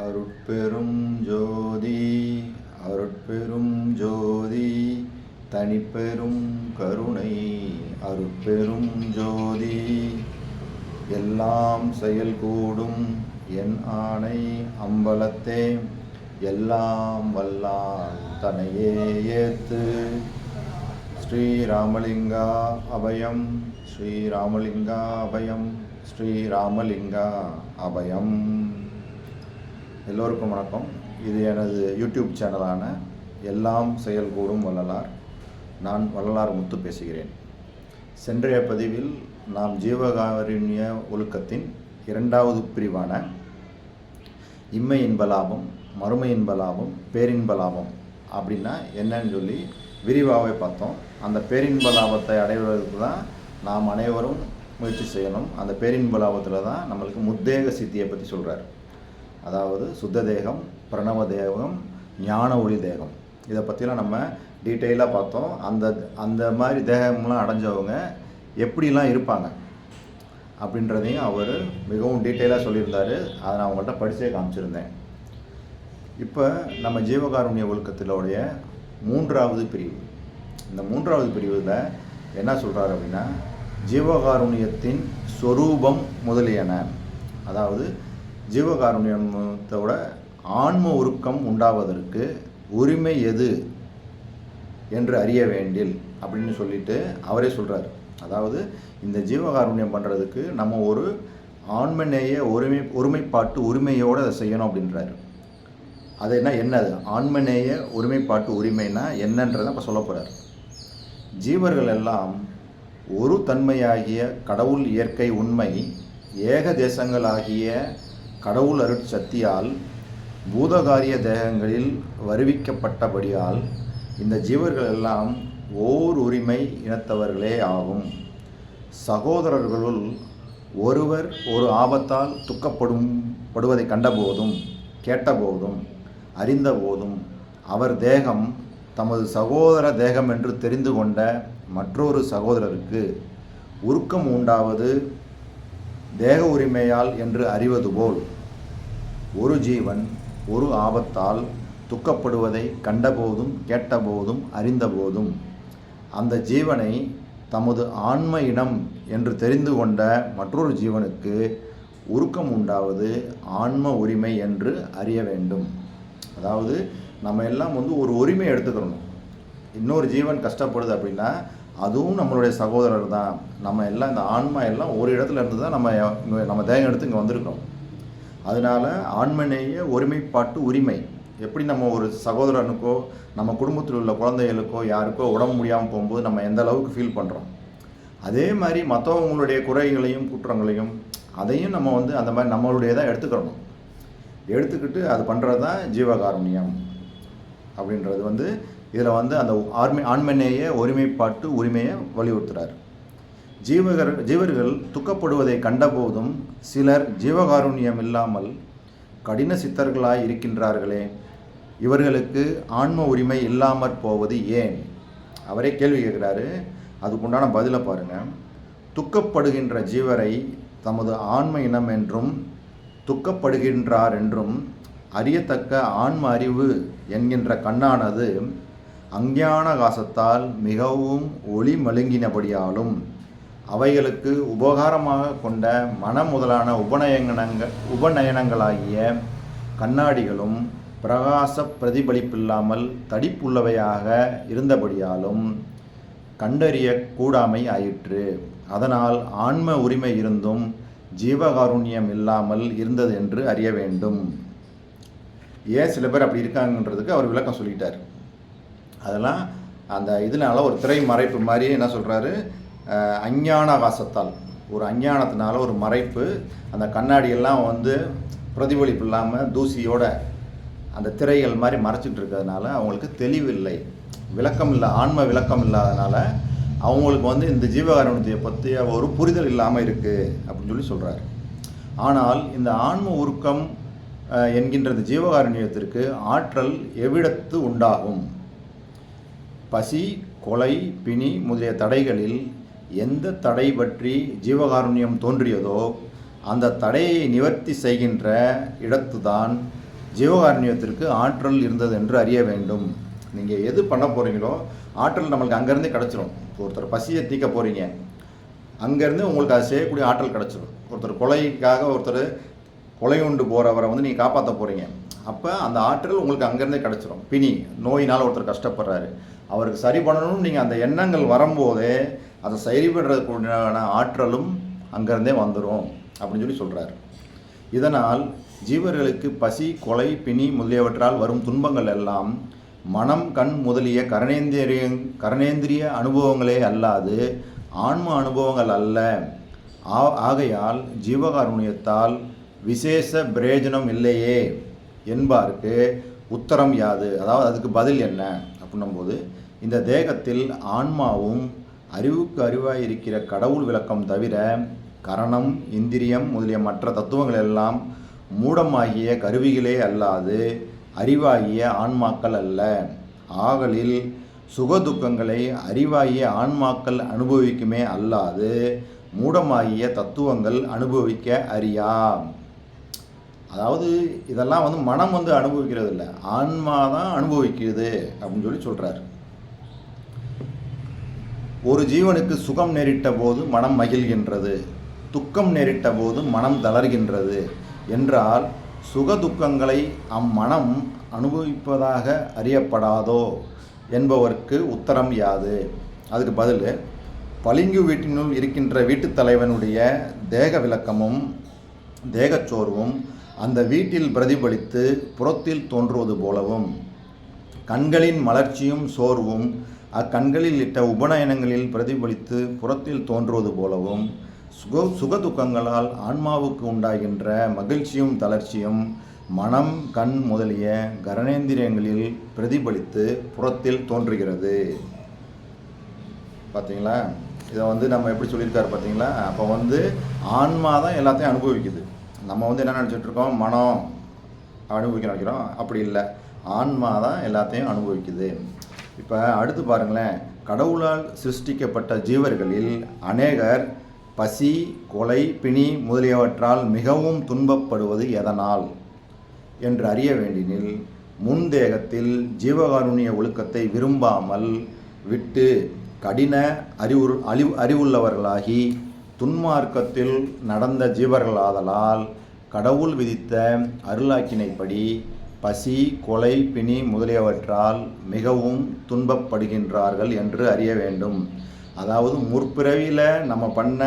அருட்பெரும் ஜோதி அருட்பெரும் ஜோதி தனிப்பெரும் கருணை அருட்பெரும் ஜோதி. எல்லாம் செயல் கூடும் என் ஆணை அம்பலத்தே எல்லாம் வல்லால் தனையே ஏத்து. ஸ்ரீராமலிங்கா அபயம் ஸ்ரீராமலிங்கா அபயம் ஸ்ரீராமலிங்கா அபயம். எல்லோருக்கும் வணக்கம். இது எனது யூடியூப் சேனலான எல்லாம் செயல்கூடும் வள்ளலார். நான் வள்ளலார் முத்து பேசுகிறேன். சென்றைய பதிவில் நாம் ஜீவகாருண்ய ஒழுக்கத்தின் இரண்டாவது பிரிவான இம்மை இன்பலாபம் மறுமை இன்பலாபம் பேரின்பலாபம் அப்படின்னா என்னன்னு சொல்லி விரிவாகவே பார்த்தோம். அந்த பேரின்ப லாபத்தை அடைவதற்கு தான் நாம் அனைவரும் முயற்சி செய்யணும். அந்த பேரின்ப லாபத்தில் தான் நம்மளுக்கு முத்தேக சித்தியை பற்றி சொல்கிறார் அதாவது சுத்த தேகம் பிரணவ தேகம் ஞான ஒளி தேகம். இதை பற்றிலாம் நம்ம டீட்டெயிலாக பார்த்தோம். அந்த அந்த மாதிரி தேகம்லாம் அடைஞ்சவங்க எப்படிலாம் இருப்பாங்க? அப்படின்றதையும் அவர் மிகவும் டீட்டெயிலாக சொல்லியிருந்தார். அதை நான் அவங்கள்ட்ட படித்தே காமிச்சிருந்தேன். இப்போ நம்ம ஜீவகாருண்ய ஒழுக்கத்திலோடைய மூன்றாவது பிரிவு. இந்த மூன்றாவது பிரிவில் என்ன சொல்கிறார் அப்படின்னா ஜீவகாருண்யத்தின் சொரூபம் முதலியன. அதாவது ஜீவகாருண்யத்தோட ஆன்ம உருக்கம் உண்டாவதற்கு உரிமை எது என்று அறிய வேண்டில் அப்படின்னு சொல்லிட்டு அவரே சொல்கிறார் அதாவது இந்த ஜீவகாருண்யம் பண்ணுறதுக்கு நம்ம ஒரு ஆண்மநேய ஒருமை ஒருமைப்பாட்டு உரிமையோடு அதை செய்யணும் அப்படின்றாரு. அது என்ன என்னது? ஆண்மநேய ஒருமைப்பாட்டு உரிமைனா என்னன்றதை இப்போ சொல்ல போகிறார் ஜீவர்கள் எல்லாம் ஒரு தன்மையாகிய கடவுள் இயற்கை உண்மை ஏக தேசங்களாகிய கடவுள் அருட்சக்தியால் பூதகாரிய தேகங்களில் வருவிக்கப்பட்டபடியால் இந்த ஜீவர்கள் எல்லாம் ஓர் உரிமை இனத்தவர்களே ஆகும். சகோதரர்களுள் ஒருவர் ஒரு ஆபத்தால் துக்கப்படும் படுவதை கண்டபோதும் கேட்டபோதும் அறிந்தபோதும் அவர் தேகம் தமது சகோதர தேகம் என்று தெரிந்து கொண்ட மற்றொரு சகோதரருக்கு உருக்கம் உண்டாவது தேக உரிமையால் என்று அறிவது போல். ஒரு ஜீவன் ஒரு ஆபத்தால் துக்கப்படுவதை கண்டபோதும் கேட்டபோதும் அறிந்தபோதும். அந்த ஜீவனை தமது ஆன்ம இனம் என்று தெரிந்து கொண்ட மற்றொரு ஜீவனுக்கு உருக்கம் உண்டாவது ஆன்ம உரிமை என்று அறிய வேண்டும். அதாவது நம்ம எல்லாம் வந்து ஒரு உரிமை எடுத்துக்கிறணும் இன்னொரு ஜீவன் கஷ்டப்படுது அப்படின்னா அதுவும் நம்மளுடைய சகோதரர் தான். நம்ம எல்லாம் இந்த ஆன்மா எல்லாம் ஒரு இடத்துல இருந்து தான் நம்ம நம்ம தேகம் எடுத்து இங்கே வந்திருக்கோம் அதனால ஆண்மநேய ஒருமைப்பாட்டு உரிமை. எப்படி நம்ம ஒரு சகோதரனுக்கோ நம்ம குடும்பத்தில் உள்ள குழந்தைகளுக்கோ யாருக்கோ உடம்பு முடியாமல் போகும்போது நம்ம எந்த அளவுக்கு ஃபீல் பண்ணுறோம் அதே மாதிரி மற்றவங்களுடைய குறைகளையும் குற்றங்களையும் அதையும் நம்ம வந்து அந்த மாதிரி நம்மளுடையதாக எடுத்துக்கிறணும். எடுத்துக்கிட்டு அது பண்ணுறது தான் ஜீவகாருண்யம். அப்படின்றது வந்து இதில் வந்து அந்த ஆர்மி ஆண்மநேய ஒருமைப்பாட்டு உரிமையை வலியுறுத்துகிறார் ஜீவகர் ஜீவர்கள் துக்கப்படுவதை கண்டபோதும் சிலர் ஜீவகாருண்யம் இல்லாமல் கடின சித்தர்களாய் இருக்கின்றார்களே இவர்களுக்கு ஆன்ம உரிமை இல்லாமற் போவது ஏன்? அவரே கேள்வி கேட்குறாரு. அதுக்குண்டான பதிலை பாருங்கள் துக்கப்படுகின்ற ஜீவரை தமது ஆன்ம இனம் என்றும் துக்கப்படுகின்றார் என்றும் அறியத்தக்க ஆன்ம அறிவு என்கின்ற கண்ணானது அஞ்ஞானகாசத்தால் மிகவும் ஒளி மழுங்கினபடியாலும் அவைகளுக்கு உபகாரமாக கொண்ட மன முதலான உபநயனங்கள் உபநயனங்களாகிய கண்ணாடிகளும் பிரகாச பிரதிபலிப்பில்லாமல் தடிப்புள்ளவையாக இருந்தபடியாலும் கண்டறிய கூடாமை ஆயிற்று. அதனால் ஆன்ம உரிமை இருந்தும் ஜீவகாருண்யம் இல்லாமல் இருந்தது என்று அறிய வேண்டும். ஏன் சில பேர் அப்படி இருக்காங்கன்றதுக்கு அவர் விளக்கம் சொல்லிட்டார். அதெல்லாம் அந்த இதனால ஒரு திரை மறைப்பு மாதிரி என்ன சொல்கிறாரு அஞ்ஞானகாசத்தால் ஒரு அஞ்ஞானத்தினால ஒரு மறைப்பு. அந்த கண்ணாடியெல்லாம் வந்து பிரதிபலிப்பு இல்லாமல் தூசியோட அந்த திரைகள் மாதிரி மறைச்சிட்டு இருக்கிறதுனால அவங்களுக்கு தெளிவில்லை. விளக்கம் இல்லை ஆன்ம விளக்கம் இல்லாதனால அவங்களுக்கு வந்து இந்த ஜீவகாரணத்தை பற்றிய ஒரு புரிதல் இல்லாமல் இருக்குது அப்படின்னு சொல்லி சொல்கிறாரு ஆனால் இந்த ஆன்ம உருக்கம் என்கின்ற இந்த ஜீவகாருண்யத்திற்கு ஆற்றல் எவ்விடத்து உண்டாகும்? பசி கொலை பிணி முதலிய தடைகளில் எந்த தடை பற்றி ஜீவகாருண்யம் தோன்றியதோ அந்த தடையை நிவர்த்தி செய்கின்ற இடத்துதான் ஜீவகாருண்யத்திற்கு ஆற்றல் இருந்தது என்று அறிய வேண்டும். நீங்கள் எது பண்ண போகிறீங்களோ ஆற்றல் நம்மளுக்கு அங்கேருந்தே கிடச்சிரும். ஒருத்தர் பசியை தீக்க போகிறீங்க அங்கேருந்து உங்களுக்கு அது செய்யக்கூடிய ஆற்றல் கிடச்சிரும். ஒருத்தர் கொலைக்காக ஒருத்தர் கொலை உண்டு போகிறவரை வந்து நீங்கள் காப்பாற்ற போகிறீங்க அப்போ அந்த ஆற்றல் உங்களுக்கு அங்கேருந்தே கிடச்சிரும். பிணி நோயினால் ஒருத்தர் கஷ்டப்படுறாரு. அவருக்கு சரி பண்ணணும்னு நீங்கள் அந்த எண்ணங்கள் வரும்போதே அதை சரி பண்ணுறதுக்குண்டான ஆற்றலும் அங்கேருந்தே வந்துடும் அப்படின்னு சொல்லி சொல்கிறார் இதனால் ஜீவர்களுக்கு பசி கொலை பிணி முதலியவற்றால் வரும் துன்பங்கள் எல்லாம் மனம் கண் முதலிய கரணேந்திரிய கரணேந்திரிய அனுபவங்களே அல்லாது ஆன்ம அனுபவங்கள் அல்ல. ஆ- ஆகையால் ஜீவகாருண்யத்தால் விசேஷ பிரயோஜனம் இல்லையே என்பார்க்கு உத்தரம் யாது? அதாவது அதுக்கு பதில் என்ன? அப்படின்னும்போது இந்த தேகத்தில் ஆன்மாவும் அறிவுக்கு அறிவாய் இருக்கிற கடவுள் விளக்கம் தவிர கரணம் இந்திரியம் முதலிய மற்ற தத்துவங்கள் எல்லாம் மூடமாகிய கருவிகளே அல்லாது அறிவாகிய ஆன்மாக்கள் அல்ல. ஆகலில் சுகதுக்கங்களை அறிவாகிய ஆன்மாக்கள் அனுபவிக்குமே அல்லாது மூடமாகிய தத்துவங்கள் அனுபவிக்க அறியா அதாவது இதெல்லாம் வந்து மனம் வந்து அனுபவிக்கிறது இல்லை ஆன்மா தான் அனுபவிக்கிறது அப்படின்னு சொல்லி சொல்கிறார் ஒரு ஜீவனுக்கு சுகம் நேரிட்ட போது மனம் மகிழ்கின்றது. துக்கம் நேரிட்ட போது மனம் தளர்கின்றது. என்றால் சுக துக்கங்களை அம்மனம் அனுபவிப்பதாக அறியப்படாதோ என்பவர்க்கு உத்தரம் யாது? அதுக்கு பதில் பளிங்கு வீட்டினுள் இருக்கின்ற வீட்டுத் தலைவனுடைய தேக விளக்கமும் தேகச்சோர்வும் அந்த வீட்டில் பிரதிபலித்து புறத்தில் தோன்றுவது போலவும் கண்களின் மலர்ச்சியும் சோர்வும் அக்கண்களில் இட்ட உபநயனங்களில் பிரதிபலித்து புறத்தில் தோன்றுவது போலவும் சுக சுகதுக்கங்களால் ஆன்மாவுக்கு உண்டாகின்ற மகிழ்ச்சியும் தளர்ச்சியும் மனம் கண் முதலிய கரணேந்திரியங்களில் பிரதிபலித்து புறத்தில் தோன்றுகிறது. பார்த்தீங்களா இதை வந்து நம்ம எப்படி சொல்லியிருக்காரு பார்த்தீங்களா அப்போ வந்து ஆன்மா தான் எல்லாத்தையும் அனுபவிக்குது. நம்ம வந்து என்ன நினச்சிட்ருக்கோம் மனம். அனுபவிக்க நினைக்கிறோம். அப்படி இல்லை. ஆன்மா தான் எல்லாத்தையும் அனுபவிக்குது. இப்போ அடுத்து பாருங்களேன். கடவுளால் சிருஷ்டிக்கப்பட்ட ஜீவர்களில் அநேகர் பசி கொலை பிணி முதலியவற்றால் மிகவும் துன்பப்படுவது எதனால்? என்று அறிய வேண்டினில் முன் தேகத்தில் ஜீவகாருண்ய ஒழுக்கத்தை விரும்பாமல் விட்டு கடின அறிவு அறிவு அறிவுள்ளவர்களாகி துன்மார்க்கத்தில் நடந்த ஜீவர்களாதலால் கடவுள் விதித்த அருளாக்கினைப்படி பசி கொலை பிணி முதலியவற்றால் மிகவும் துன்பப்படுகின்றார்கள் என்று அறிய வேண்டும். அதாவது முற்பிறவியில் நம்ம பண்ண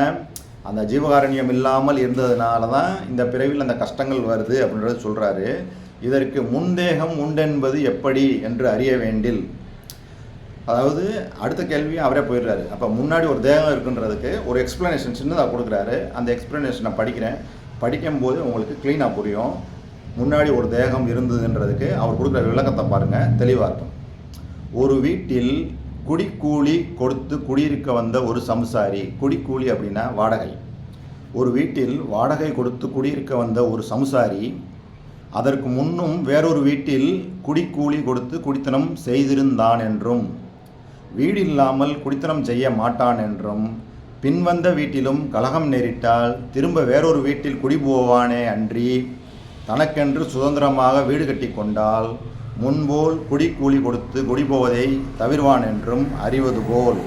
அந்த ஜீவகாரண்யம் இல்லாமல் இருந்ததுனால தான் இந்த பிறவியில் அந்த கஷ்டங்கள் வருது அப்படின்றத சொல்கிறாரு இதற்கு முன்தேகம் உண்டென்பது எப்படி என்று அறிய வேண்டில். அதாவது அடுத்த கேள்வி அவரே போயிடுறாரு. அப்போ முன்னாடி ஒரு தேகம் இருக்குன்றதுக்கு ஒரு எக்ஸ்ப்ளனேஷன் சின்னதாக கொடுக்குறாரு. அந்த எக்ஸ்ப்ளனேஷனை படிக்கிறேன். படிக்கும்போது உங்களுக்கு க்ளீனாக புரியும். முன்னாடி ஒரு தேகம் இருந்ததுன்றதுக்கு அவர் கொடுக்குற விளக்கத்தை பாருங்கள் தெளிவாக இருக்கும். ஒரு வீட்டில் குடிக்கூலி கொடுத்து குடியிருக்க வந்த ஒரு சம்சாரி குடிக்கூலி அப்படின்னா வாடகை. ஒரு வீட்டில் வாடகை கொடுத்து குடியிருக்க வந்த ஒரு சம்சாரி அதற்கு முன்னும் வேறொரு வீட்டில் குடிக்கூலி கொடுத்து குடித்தனம் செய்திருந்தான் என்றும் வீடு இல்லாமல் குடித்தனம் செய்ய மாட்டான் என்றும் பின்வந்த வீட்டிலும் கலகம் நேரிட்டால் திரும்ப வேறொரு வீட்டில் குடி போவானே அன்றி தனக்கென்று சுதந்திரமாக வீடு கட்டி கொண்டால் முன்போல் குடி கூலி கொடுத்து குடி போவதை தவிர்வான் என்றும் அறிவது போல்.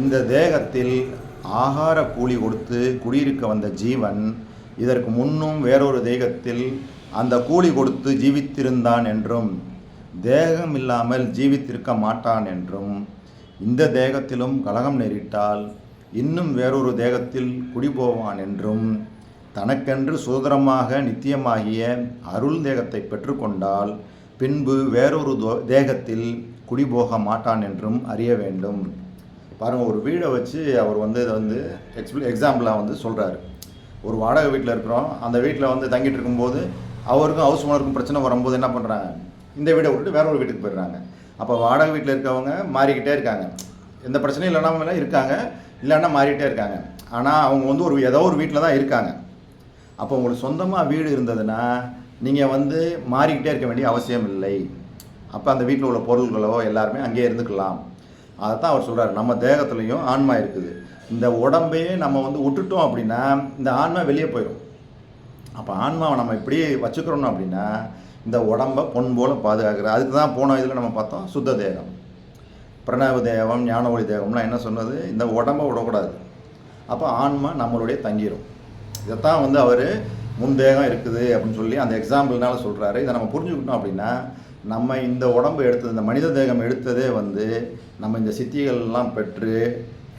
இந்த தேகத்தில் ஆகார கூலி கொடுத்து குடியிருக்க வந்த ஜீவன் இதற்கு முன்னும் வேறொரு தேகத்தில் அந்த கூலி கொடுத்து ஜீவித்திருந்தான் என்றும் தேகம் இல்லாமல் ஜீவித்திருக்க மாட்டான் என்றும். இந்த தேகத்திலும் கலகம் நேரிட்டால் இன்னும் வேறொரு தேகத்தில் குடிபோவான் என்றும் தனக்கென்று சுதந்திரமாக நித்தியமாகிய அருள் தேகத்தை பெற்றுக்கொண்டால் பின்பு வேறொரு தோ- தேகத்தில் குடிபோக மாட்டான் என்றும் அறிய வேண்டும். பாருங்கள் ஒரு வீடை வச்சு அவர் வந்து இதை வந்து எக்ஸ்பிள் எக்ஸாம்பிளாக வந்து சொல்கிறாரு ஒரு வாடகை வீட்டில் இருக்கிறோம். அந்த வீட்டில் வந்து தங்கிட்டு இருக்கும்போது அவருக்கும் ஹவுஸ் ஓனருக்கும் பிரச்சனை வரும்போது என்ன பண்ணுறாங்க இந்த வீடை விட்டுட்டு வேற ஒரு வீட்டுக்கு போயிடுறாங்க. அப்போ வாடகை வீட்டில் இருக்கவங்க மாறிக்கிட்டே இருக்காங்க. எந்த பிரச்சனையும் இல்லைனா இருக்காங்க. இல்லைன்னா மாறிக்கிட்டே இருக்காங்க. ஆனால் அவங்க வந்து ஒரு ஏதோ ஒரு வீட்டில் தான் இருக்காங்க. அப்போ உங்களுக்கு சொந்தமாக வீடு இருந்ததுன்னா நீங்கள் வந்து மாறிக்கிட்டே இருக்க வேண்டிய அவசியம் இல்லை. அப்போ அந்த வீட்டில் உள்ள பொருள்களோ எல்லாருமே அங்கேயே இருந்துக்கலாம். அதைத்தான் அவர் சொல்கிறார் நம்ம தேகத்துலேயும் ஆன்மா இருக்குது. இந்த உடம்பையே நம்ம வந்து விட்டுட்டோம் அப்படின்னா இந்த ஆன்மா வெளியே போயிடும் அப்போ ஆன்மாவை நம்ம இப்படியே வச்சுக்கிறோம் அப்படின்னா இந்த உடம்பை பொன் போல பாதுகாக்கிறது. அதுக்கு தான் போன இதில் நம்ம பார்த்தோம் சுத்த தேகம். பிரணவ தேகம் ஞானவழி தேகம்லாம் என்ன சொன்னது? இந்த உடம்பை விடக்கூடாது. அப்போ ஆன்மா நம்மளுடைய தங்கிரும். இதைத்தான் வந்து அவர் முன்தேகம் இருக்குது அப்படின்னு சொல்லி அந்த எக்ஸாம்பிள்னால சொல்கிறாரு இதை நம்ம புரிஞ்சுக்கிட்டோம் அப்படின்னா நம்ம இந்த உடம்பு எடுத்தது இந்த மனித தேகம் எடுத்ததே வந்து நம்ம இந்த சித்திகள்லாம் பெற்று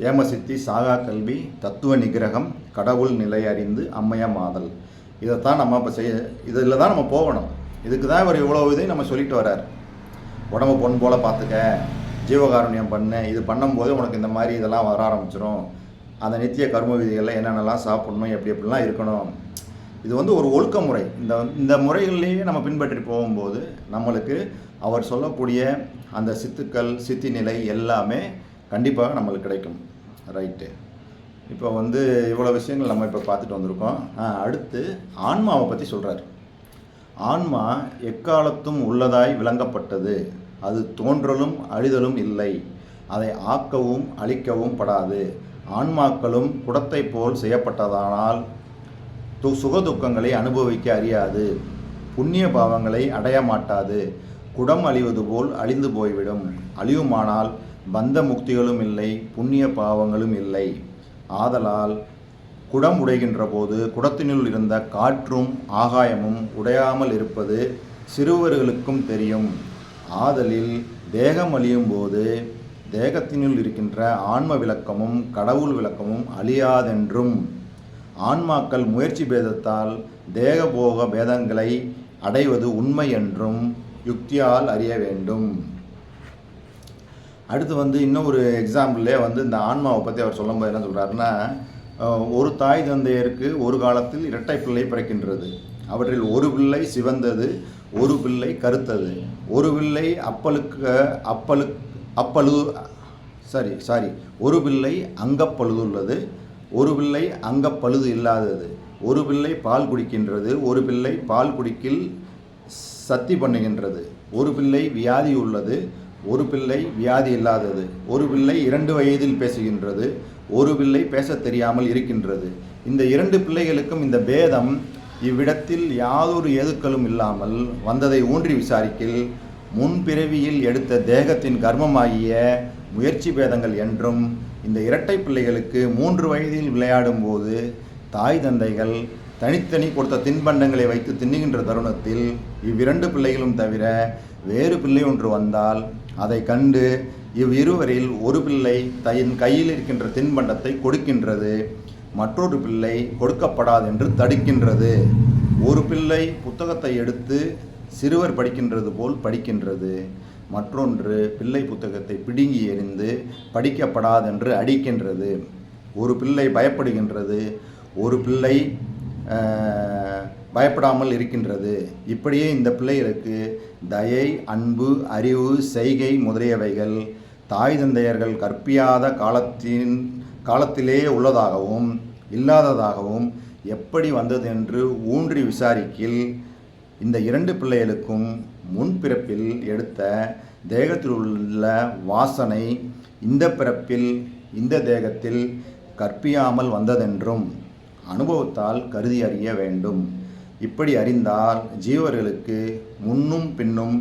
ஏம சித்தி சாகா கல்வி தத்துவ நிகிரகம் கடவுள் நிலை அறிந்து அம்மைய மாதல். இதைத்தான் நம்ம இப்போ செய்ய இதில் தான் நம்ம போகணும். இதுக்கு தான் இவர் இவ்வளோ இதையும் நம்ம சொல்லிட்டு வர்றார். உடம்பு பொன் போல் பார்த்துக்க ஜீவகாருண்யம் பண்ணு இது பண்ணும்போது உனக்கு இந்த மாதிரி இதெல்லாம் வர ஆரம்பிச்சிடும் அந்த நித்திய கர்ம விதிகளில் என்னென்னலாம் சாப்பிடணும் எப்படி எப்படிலாம் இருக்கணும். இது வந்து ஒரு ஒழுக்க முறை இந்த இந்த முறைகள்லேயே நம்ம பின்பற்றி போகும்போது நம்மளுக்கு அவர் சொல்லக்கூடிய அந்த சித்துக்கள் சித்தி நிலை எல்லாமே கண்டிப்பாக நம்மளுக்கு கிடைக்கும். ரைட்டு. இப்போ வந்து இவ்வளோ விஷயங்கள் நம்ம இப்போ பார்த்துட்டு வந்திருக்கோம். அடுத்து ஆன்மாவை பற்றி சொல்கிறார் ஆன்மா எக்காலத்தும் உள்ளதாய் விளங்கப்பட்டது. அது தோன்றலும் அழிதலும் இல்லை. அதை ஆக்கவும் அழிக்கவும் படாது. ஆன்மாக்களும் குடத்தை போல் செய்யப்பட்டதானால் து சுகதுக்கங்களை அனுபவிக்க அறியாது. புண்ணிய பாவங்களை அடைய மாட்டாது. குடம் அழிவது போல் அழிந்து போய்விடும். அழியுமானால் பந்த முக்திகளும் இல்லை புண்ணிய பாவங்களும் இல்லை. ஆதலால் குடம் உடைகின்ற போது குடத்தினுள் இருந்த காற்றும் ஆகாயமும் உடையாமல் இருப்பது சிறுவர்களுக்கும் தெரியும். ஆதலில் தேகம் அழியும் போது தேகத்தினுள் இருக்கின்ற ஆன்ம விளக்கமும் கடவுள் விளக்கமும் அழியாதென்றும். ஆன்மாக்கள் முயற்சி பேதத்தால் தேகபோக பேதங்களை அடைவது உண்மை என்றும் யுக்தியால் அறிய வேண்டும். அடுத்து வந்து இன்னும் ஒரு எக்ஸாம்பிளே வந்து இந்த ஆன்மாவை பற்றி அவர் சொல்லும்போது என்ன சொல்கிறாருன்னா ஒரு தாய் தந்தையருக்கு ஒரு காலத்தில் இரட்டை பிள்ளை பிறக்கின்றது. அவற்றில் ஒரு பிள்ளை சிவந்தது ஒரு பிள்ளை கருத்தது. ஒரு பிள்ளை அப்பலுக்கு அப்பலுக்கு அப்பழுது சாரி சாரி ஒரு பிள்ளை அங்கப்பழுதுள்ளது ஒரு பிள்ளை அங்கப்பழுது இல்லாதது. ஒரு பிள்ளை பால் குடிக்கின்றது ஒரு பிள்ளை பால் குடிக்கில் சத்தி பண்ணுகின்றது. ஒரு பிள்ளை வியாதி உள்ளது ஒரு பிள்ளை வியாதி இல்லாதது. ஒரு பிள்ளை இரண்டு வயதில் பேசுகின்றது ஒரு பிள்ளை பேசத் தெரியாமல் இருக்கின்றது. இந்த இரண்டு பிள்ளைகளுக்கும் இந்த பேதம் இவ்விடத்தில் யாதொரு ஏதுக்களும் இல்லாமல் வந்ததை ஊன்றி விசாரிக்கில் முன்பிறவியில் எடுத்த தேகத்தின் கர்மமாகிய முயற்சி பேதங்கள் என்றும் இந்த இரட்டை பிள்ளைகளுக்கு மூன்று வயதில் விளையாடும் போது தாய் தந்தைகள் தனித்தனி கொடுத்த தின்பண்டங்களை வைத்து தின்னுகின்ற தருணத்தில் இவ்விரண்டு பிள்ளைகளும் தவிர வேறு பிள்ளை ஒன்று வந்தால் அதை கண்டு இவ்விருவரில் ஒரு பிள்ளை தன் கையில் இருக்கின்ற தின்பண்டத்தை கொடுக்கின்றது மற்றொரு பிள்ளை கொடுக்கப்படாது என்று தடுக்கின்றது. ஒரு பிள்ளை புத்தகத்தை எடுத்து சிறுவர் படிக்கின்றது போல் படிக்கின்றது. மற்றொன்று பிள்ளை புத்தகத்தை பிடுங்கி எறிந்து படிக்கப்படாதென்று அடிக்கின்றது. ஒரு பிள்ளை பயப்படுகின்றது ஒரு பிள்ளை பயப்படாமல் இருக்கின்றது. இப்படியே இந்த பிள்ளைகளுக்கு தயை அன்பு அறிவு செய்கை முதலியவைகள் தாய் தந்தையர்கள் கற்பியாத காலத்தின் காலத்திலே உள்ளதாகவும் இல்லாததாகவும் எப்படி வந்தது என்று ஊன்றி விசாரிக்கில் இந்த இரண்டு பிள்ளைகளுக்கும் முன்பிறப்பில் எடுத்த தேகத்தில் உள்ள வாசனை இந்த பிறப்பில் இந்த தேகத்தில் கற்பியாமல் வந்ததென்றும் அனுபவத்தால் கருதி அறிய வேண்டும். இப்படி அறிந்தால் ஜீவர்களுக்கு முன்னும் பின்னும்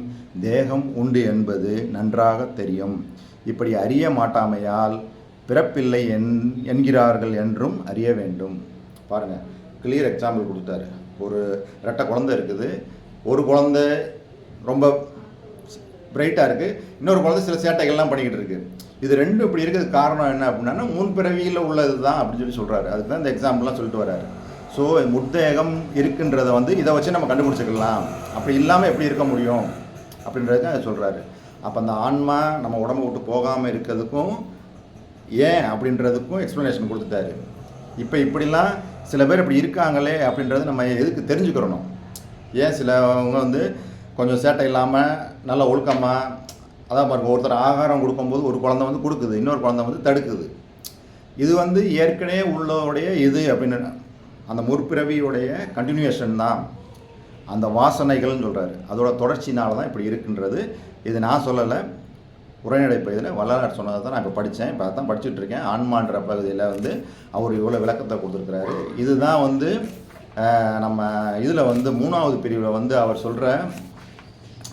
தேகம் உண்டு என்பது நன்றாக தெரியும். இப்படி அறிய மாட்டாமையால் பிறப்பில்லை என் என்கிறார்கள் என்றும் அறிய வேண்டும். பாருங்கள் கிளியர் எக்ஸாம்பிள் கொடுத்தாரு. ஒரு ரெட்டை குழந்தை இருக்குது. ஒரு குழந்தை ரொம்ப பிரைட்டாக இருக்குது இன்னொரு குழந்தை சில சேட்டைகள்லாம் பண்ணிக்கிட்டு இருக்குது இது ரெண்டும் இப்படி இருக்கிறது காரணம் என்ன அப்படின்னா முன்பிறவியில் உள்ளது தான் அப்படின்னு சொல்லி சொல்கிறாரு அதுக்கு தான் இந்த எக்ஸாம்பிள்லாம் சொல்லிட்டு வர்றாரு. ஸோ முத்தேகம் இருக்குன்றதை வந்து இதை வச்சு நம்ம கண்டுபிடிச்சிக்கலாம். அப்படி இல்லாமல் எப்படி இருக்க முடியும் அப்படின்றது அதை சொல்கிறாரு அப்போ அந்த ஆன்மா நம்ம உடம்பு விட்டு போகாமல் இருக்கிறதுக்கும் ஏன் அப்படின்றதுக்கும் எக்ஸ்ப்ளனேஷன் கொடுத்துட்டாரு. இப்போ இப்படிலாம் சில பேர் இப்படி இருக்காங்களே அப்படின்றது நம்ம எதுக்கு தெரிஞ்சுக்கிறணும்? ஏன் சிலவங்க வந்து கொஞ்சம் சேட்டை இல்லாமல் நல்ல ஒழுக்கமாக அதான் பாருங்கள் ஒருத்தர் ஆகாரம் கொடுக்கும்போது ஒரு குழந்தை வந்து கொடுக்குது இன்னொரு குழந்தை வந்து தடுக்குது. இது வந்து ஏற்கனவே உள்ளவருடைய இது அப்படின்னு அந்த முற்பிறவியுடைய கண்டினியூஷன் தான். அந்த வாசனைகள்னு சொல்கிறாரு அதோட தொடர்ச்சினால தான் இப்படி இருக்குன்றது. இது நான் சொல்லலை. உரைநடை பகுதியில் வள்ளலார் சொன்னதை தான் நான் இப்போ படித்தேன் இப்போ அதான் படிச்சுட்டு இருக்கேன். ஆன்மான்ற பகுதியில் வந்து அவர் இவ்வளோ விளக்கத்தை கொடுத்துருக்கிறாரு. இதுதான் வந்து நம்ம இதில் வந்து மூணாவது பிரிவில் வந்து அவர் சொல்கிற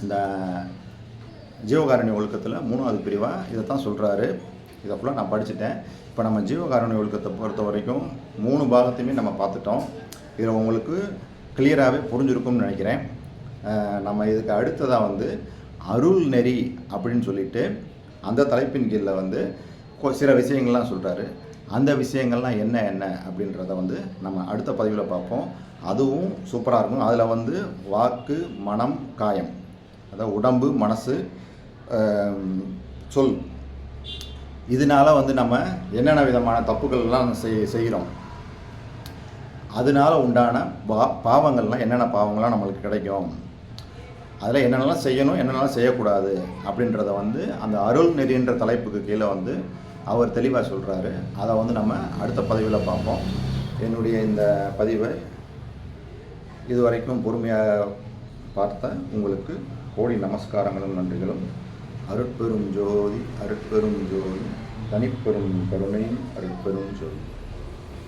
இந்த ஜீவகாரணி ஒழுக்கத்தில் மூணாவது பிரிவாக இதை தான் சொல்கிறாரு இதை ஃபுல்லாக நான் படிச்சுட்டேன். இப்போ நம்ம ஜீவகாரணி ஒழுக்கத்தை பொறுத்த வரைக்கும் மூணு பாகத்தையுமே நம்ம பார்த்துட்டோம். இதில் உங்களுக்கு கிளியராகவே புரிஞ்சிருக்கும்னு நினைக்கிறேன். நம்ம இதுக்கு அடுத்ததாக வந்து அருள் நெறி அப்படின்னு சொல்லிட்டு அந்த தலைப்பின் கீழே வந்து கொ- சில விஷயங்கள்லாம் சொல்கிறாரு அந்த விஷயங்கள்லாம் என்ன என்ன அப்படின்றத வந்து நம்ம அடுத்த பதிவில் பார்ப்போம். அதுவும் சூப்பராக இருக்கும். அதில் வந்து வாக்கு மனம் காயம். அதாவது உடம்பு மனசு சொல். இதனால வந்து நம்ம என்னென்ன விதமான தப்புக்கள்லாம் செய் செய்கிறோம். அதனால உண்டான பா பாவங்கள்லாம் என்னென்ன பாவங்கள்லாம் நம்மளுக்கு கிடைக்கும். அதில் என்னென்னலாம் செய்யணும் என்னென்னலாம் செய்யக்கூடாது அப்படின்றத வந்து அந்த அருள் நெறின்ற தலைப்புக்கு கீழே வந்து அவர் தெளிவாக சொல்கிறாரு அதை வந்து நம்ம அடுத்த பதிவில் பார்ப்போம். என்னுடைய இந்த பதிவை இதுவரைக்கும் பொறுமையாக பார்த்த உங்களுக்கு கோடி நமஸ்காரங்களும் நன்றிகளும். அருட்பெரும் ஜோதி அருட்பெரும் ஜோதி தனிப்பெரும் கருணையும் அருட்பெரும் ஜோதி.